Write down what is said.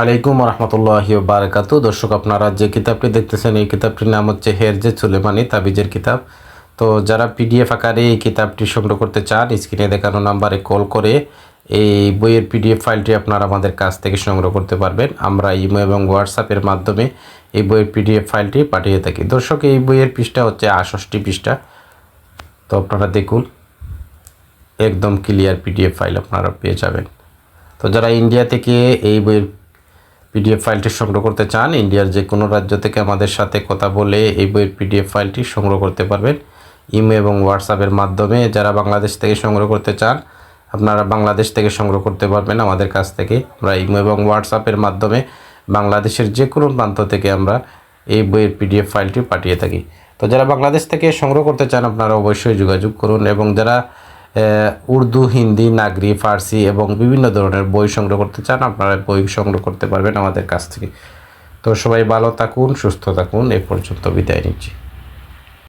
আলাইকুম রহমতুল্লাহি বারাকাতু দর্শক, আপনারা যে কিতাবটি দেখতেছেন, এই কিতাবটির নাম হচ্ছে হেরজে সুলেমানি তাবিজের কিতাব। তো যারা পিডিএফ আকারে এই কিতাবটি সংগ্রহ করতে চান, স্ক্রিনে দেখানো নাম্বারে কল করে এই বইয়ের পিডিএফ ফাইলটি আপনারা আমাদের কাছ থেকে সংগ্রহ করতে পারবেন। আমরা ইমো এবং হোয়াটসঅ্যাপের মাধ্যমে এই বইয়ের পিডিএফ ফাইলটি পাঠিয়ে থাকি। দর্শক, এই বইয়ের পৃষ্ঠা হচ্ছে আষষ্টি পৃষ্ঠা। তো আপনারা দেখুন, একদম ক্লিয়ার পিডিএফ ফাইল আপনারা পেয়ে যাবেন। তো যারা ইন্ডিয়া থেকে এই বইয়ের পিডিএফ ফাইলটি সংগ্রহ করতে চান, ইন্ডিয়ার যে কোনো রাজ্য থেকে আমাদের সাথে কথা বলে এই বইয়ের পিডিএফ ফাইলটি সংগ্রহ করতে পারবেন। ইমো এবং হোয়াটসঅ্যাপের মাধ্যমে যারা বাংলাদেশ থেকে সংগ্রহ করতে চান, আপনারা বাংলাদেশ থেকে সংগ্রহ করতে পারবেন আমাদের কাছ থেকে। আমরা ইমো এবং হোয়াটসঅ্যাপের মাধ্যমে বাংলাদেশের যে কোনো প্রান্ত থেকে আমরা এই বইয়ের পিডিএফ ফাইলটি পাঠিয়ে থাকি। তো যারা বাংলাদেশ থেকে সংগ্রহ করতে চান, আপনারা অবশ্যই যোগাযোগ করুন এবং যারা উর্দু, হিন্দি, নাগরি, ফার্সি এবং বিভিন্ন ধরনের বই সংগ্রহ করতে চান, আপনারা বই সংগ্রহ করতে পারবেন আমাদের কাছ থেকে। তো সবাই ভালো থাকুন, সুস্থ থাকুন, এ পর্যন্ত বিদায় নিচ্ছি।